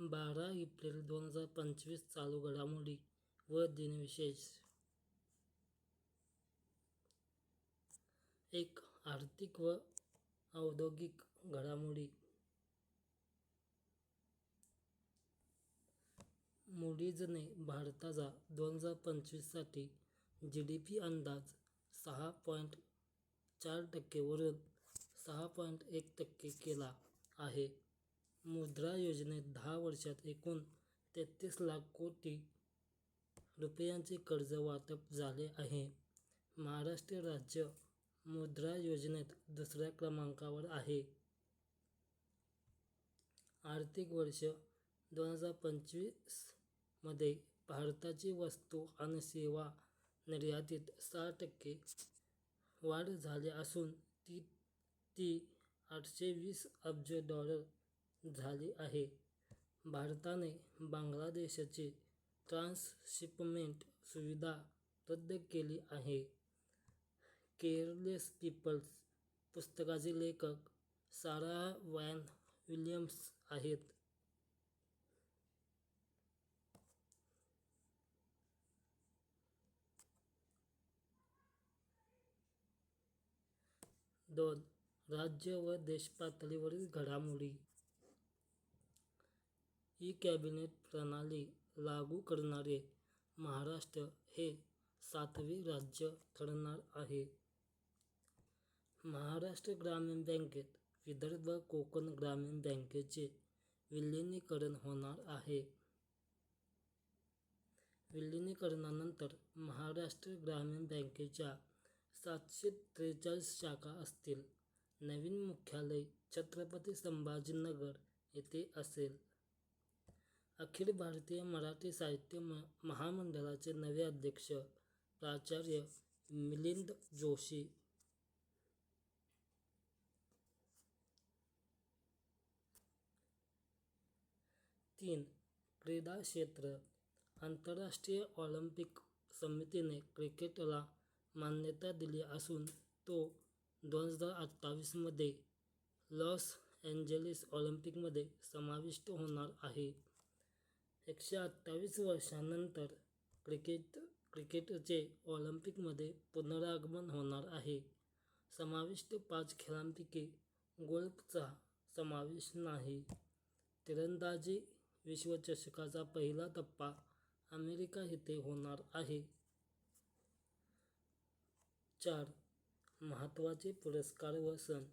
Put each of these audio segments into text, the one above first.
बारा एप्रिल दोन हजार पंचवीस चालू घडामोडी व दिनविशेष एक आर्थिक व औद्योगिक घडामोडी मुडीजने भारताचा दोन हजार पंचवीससाठी जी डी पी अंदाज सहा पॉईंट चार टक्केवरून सहा पॉईंट एक टक्के केला आहे. मुद्रा योजनेत दहा वर्षात एकूण तेहतीस लाख कोटी रुपयांचे कर्ज वाटप झाले आहे. महाराष्ट्र राज्य मुद्रा योजनेत दुसऱ्या क्रमांकावर आहे. आर्थिक वर्ष दोन हजार पंचवीसमध्ये भारताची वस्तू आणि सेवा निर्यातीत सहा टक्के वाढ झाली असून ती ती आठशे वीस अब्ज डॉलर झाली आहे. भारताने बांगलादेशची ट्रान्सशिपमेंट सुविधा रद्द केली आहे. केअरलेस पीपल्स पुस्तकाचे लेखक सारा वॅन विलियम्स आहेत. दोन राज्य व देशपातळीवरील घडामोडी ई-कॅबिनेट प्रणाली लागू करणारे महाराष्ट्र हे सातवे राज्य ठरणार आहे. महाराष्ट्र ग्रामीण बँकेत विदर्भ कोकण ग्रामीण बँकेचे विलीनीकरण होणार आहे. विलीनीकरणानंतर महाराष्ट्र ग्रामीण बँकेच्या सातशे त्रेचाळीस शाखा असतील. नवीन मुख्यालय छत्रपती संभाजीनगर येथे असेल. अखिल भारतीय मराठी साहित्य म महामंडळाचे नवे अध्यक्ष प्राचार्य मिलिंद जोशी. तीन क्रीडा क्षेत्र आंतरराष्ट्रीय ऑलिम्पिक समितीने क्रिकेटला मान्यता दिली असून तो दोन हजार अठ्ठावीसमध्ये लॉस एंजेलिस ऑलिम्पिकमध्ये समाविष्ट होणार आहे. एकशे अठ्ठावीस वर्षांनंतर क्रिकेट क्रिकेटचे ऑलिम्पिकमध्ये पुनरागमन होणार आहे. समाविष्ट पाच खेळांपैकी गोल्फचा समावेश नाही. तिरंदाजी विश्वचषकाचा पहिला टप्पा अमेरिका येथे होणार आहे. चार महत्त्वाचे पुरस्कार व सण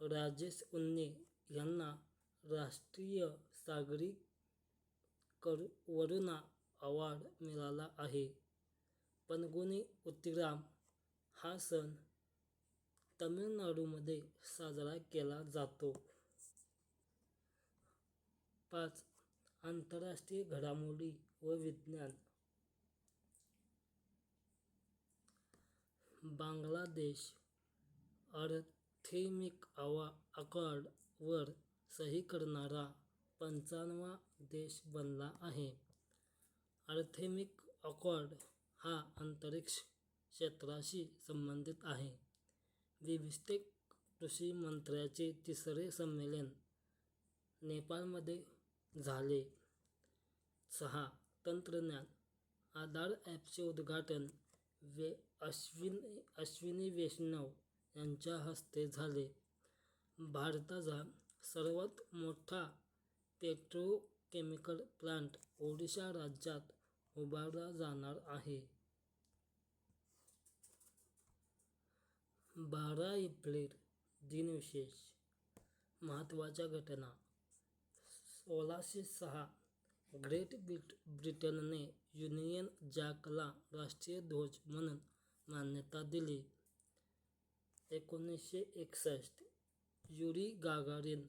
राजेश उन्ने यांना राष्ट्रीय सागरी करुणा अवॉर्ड मिळाला आहे. पनगुनी उतिराम हा सण तमिळनाडूमध्ये साजरा केला जातो. पाच आंतरराष्ट्रीय घडामोडी व विज्ञान बांगलादेश अर्थेमिक आवा अकॉर्डवर सही करणारा पंचावन्न देश बनला आहे. आर्थेमिक अकॉर्ड हा अंतरिक्ष क्षेत्राशी संबंधित आहे. बिमस्टेक कृषी मंत्र्याचे तिसरे संमेलन नेपाळमध्ये झाले. सहा तंत्रज्ञान आधार ॲपचे उद्घाटन वे अश्विनी वैष्णव यांच्या हस्ते झाले. भारताचा सर्वात मोठा पेट्रो केमिकल प्लांट ओडिशा राज्यात उभारला जाणार आहे. बारा एप्रिल दिनविशेष महत्त्वाच्या घटना सोळाशे सहा ग्रेट ब्रिट ब्रिटनने युनियन जॅकला राष्ट्रीय ध्वज म्हणून मान्यता दिली. एकोणीसशे एकसष्ट युरी गागारिन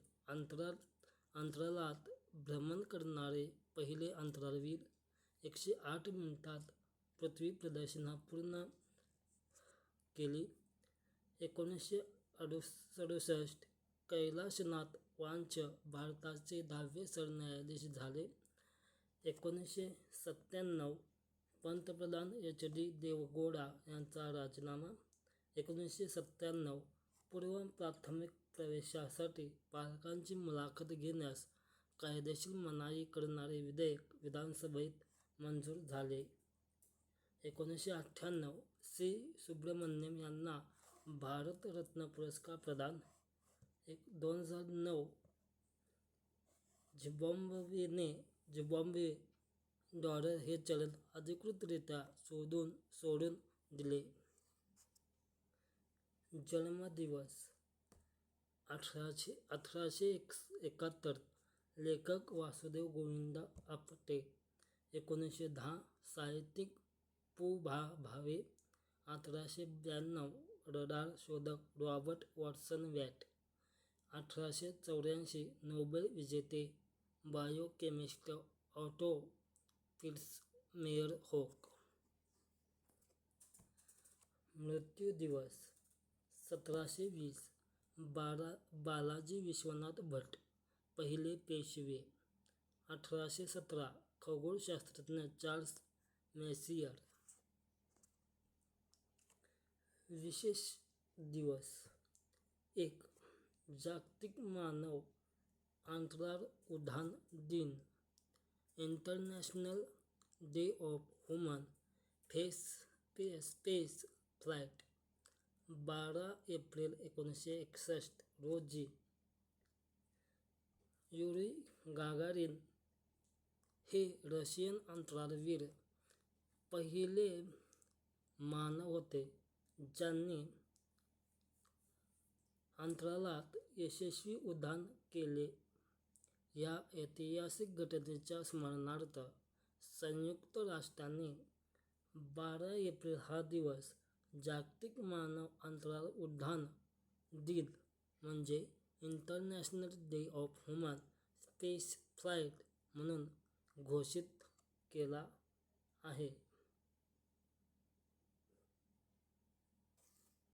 अंतराळात भ्रमण करणारे पहिले अंतराळवीर. एकशे आठ मिनिटात पृथ्वी प्रदक्षिणा पूर्ण केली. एकोणीसशे अडुस सदुसष्ट कैलाशनाथ वांच भारताचे दहावे सरन्यायाधीश झाले. एकोणीसशे सत्त्याण्णव पंतप्रधान एच. डी. देवगोडा यांचा राजीनामा. एकोणीसशे सत्त्याण्णव पूर्व प्राथमिक प्रवेशासाठी पालकांची मुलाखत घेण्यास कायदेशीर मनाई करणारे विधेयक विधानसभेत मंजूर झाले. एकोणीसशे अठ्ठ्याण्णव सी. सुब्रमण्यम यांना भारतरत्न पुरस्कार प्रदान. एक दोन हजार नऊ झिम्बाब्वेने झिम्बाब्वे डॉलर हे चलन अधिकृतरित्या सोडून सोडून दिले. जन्मदिवस अठराशे एकाहत्तर लेखक वासुदेव गोविंद आपटे. एकोणीसशे दहा साहित्यिक पु. भा. भावे. अठराशे ब्याण्णव रडार शोधक रॉबर्ट वॉटसन वॅट. अठराशे चौऱ्याऐंशी नोबेल विजेते बायोकेमिस्ट ऑटो मेयर होक मृत्यू दिवस सतराशे वीस बालाजी विश्वनाथ भट, पहिले पेशवे. अठराशे सतरा खगोलशास्त्रज्ञ चार्ल्स मेसियर. विशेष दिवस एक जागतिक मानव अंतराळ उड्डाण दिन. International day of human space flight. बारा एप्रिल एकोणीसशे एकसष्ट रोजी युरी गागारिन हे रशियन अंतराळवीर पहिले मानव होते ज्यांनी अंतराळात यशस्वी उड्डाण केले. या ऐतिहासिक घटनेच्या स्मरणार्थ संयुक्त राष्ट्रांनी बारा एप्रिल हा दिवस जागतिक मानव अंतराळ उड्डाण दिन म्हणजे international day of human space flight म्हणून घोषित केला आहे.